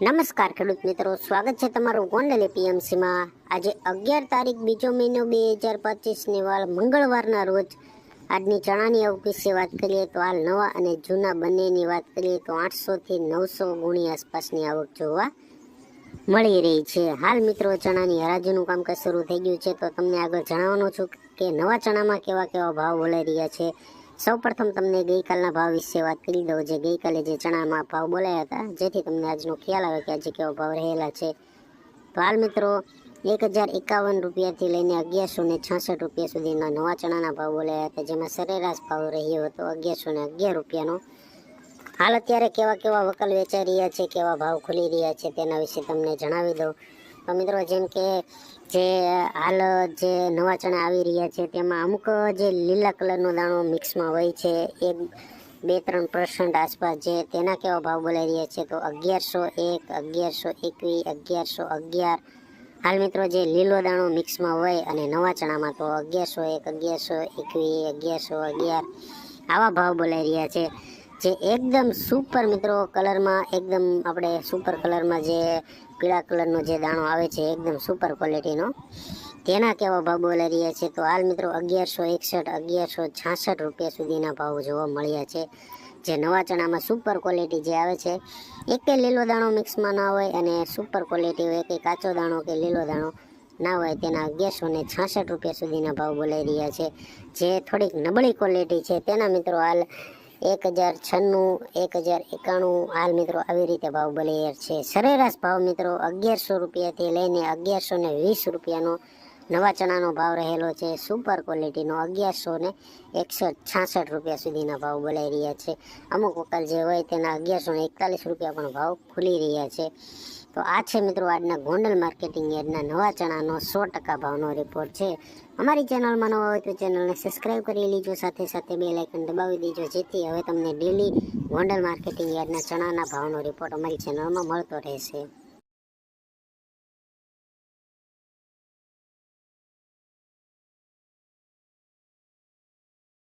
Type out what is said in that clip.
નમસ્કાર ખેડૂત મિત્રો, સ્વાગત છે તમારું ગોંડલ એપીએમસીમાં. આજે અગિયાર તારીખ બીજો મહિનો બે હજાર પચીસની વાર મંગળવારના રોજ. આજની ચણાની આવક વિશે વાત કરીએ તો હાલ નવા અને જૂના બંનેની વાત કરીએ તો આઠસોથી નવસો ગુણી આસપાસની આવક જોવા મળી રહી છે. હાલ મિત્રો, ચણાની હરાજીનું કામકાજ શરૂ થઈ ગયું છે. તો તમને આગળ જણાવવાનું છું કે નવા ચણામાં કેવા કેવા ભાવ બોલાઈ રહ્યા છે? સૌપ્રથમ તમને ગઈકાલના ભાવ વિશે વાત કરી દઉં. જે ગઈકાલે જે ચણામાં ભાવ બોલાયા હતા, જેથી તમને આજનો ખ્યાલ આવે કે આજે કેવા ભાવ રહેલા છે. તો હાલ મિત્રો, એક હજાર એકાવન રૂપિયાથી લઈને અગિયારસો ને છાસઠ રૂપિયા સુધીના નવા ચણાના ભાવ બોલાયા હતા, જેમાં સરેરાશ ભાવ રહ્યો હતો અગિયારસો ને અગિયાર રૂપિયાનો. હાલ અત્યારે કેવા કેવા વકલ વેચાઈ રહ્યા છે, કેવા ભાવ ખુલી રહ્યા છે તેના વિશે તમને જણાવી દઉં. તો મિત્રો, જેમ કે જે હાલ જે નવા ચણા આવી રહ્યા છે, તેમાં અમુક જે લીલા કલરનો દાણો મિક્સમાં હોય છે એક બે ત્રણ પર્સન્ટ આસપાસ જે તેના કેવા ભાવ બોલાઈ રહ્યા છે, તો અગિયારસો એક, અગિયારસો એકવીસ અગિયારસો અગિયાર. હાલ મિત્રો, જે લીલો દાણો મિક્સમાં હોય અને નવા ચણામાં, તો અગિયારસો એક, અગિયારસો એકવીસ અગિયારસો અગિયાર. આવા ભાવ બોલાઈ રહ્યા છે. જે એકદમ સુપર મિત્રો કલરમાં, એકદમ આપણે સુપર કલરમાં જે પીળા કલરનો જે દાણો આવે છે, એકદમ સુપર ક્વોલિટીનો તેના કેવા ભાવ બોલાઈ રહ્યા છે? તો હાલ મિત્રો અગિયારસો એકસઠ, અગિયારસો છાસઠ રૂપિયા સુધીના ભાવ જોવા મળ્યા છે. જે નવા ચણામાં સુપર ક્વોલિટી જે આવે છે, એકે લીલો દાણો મિક્સમાં ના હોય અને સુપર ક્વોલિટી હોય કે કાચો દાણો કે લીલો દાણો ના હોય, તેના અગિયારસો ને છાસઠ રૂપિયા સુધીના ભાવ બોલાઈ રહ્યા છે. જે થોડીક નબળી ક્વોલિટી છે, તેના મિત્રો હાલ એક હજાર છન્નું, એક હજાર એકાણું હાલ મિત્રો આવી રીતે ભાવ બલિયર છે. સરેરાશ ભાવ મિત્રો અગિયારસો રૂપિયાથી લઈને અગિયારસો ને વીસ રૂપિયાનો નવા ચણાનો ભાવ રહેલો છે. સુપર ક્વોલિટીનો અગિયારસો ને એકસઠ, છાસઠ રૂપિયા સુધીના ભાવ બોલાઈ રહ્યા છે. અમુક વકલ જે હોય તેના અગિયારસો ને એકતાલીસ રૂપિયા પણ ભાવ ખુલી રહ્યા છે. તો આ છે મિત્રો આજના ગોંડલ માર્કેટિંગ યાર્ડના નવા ચણાનો સો ટકા ભાવનો રિપોર્ટ છે. અમારી ચેનલમાં નવા હોય તો ચેનલને સબસ્ક્રાઈબ કરી લીજો, સાથે સાથે બે લાઇકન દબાવી દેજો, જેથી હવે તમને ડેલી ગોંડલ માર્કેટિંગ યાર્ડના ચણાના ભાવનો રિપોર્ટ અમારી ચેનલમાં મળતો રહેશે.